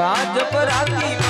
રાજ પરાતી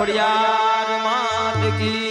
ખોડિયાર માત કી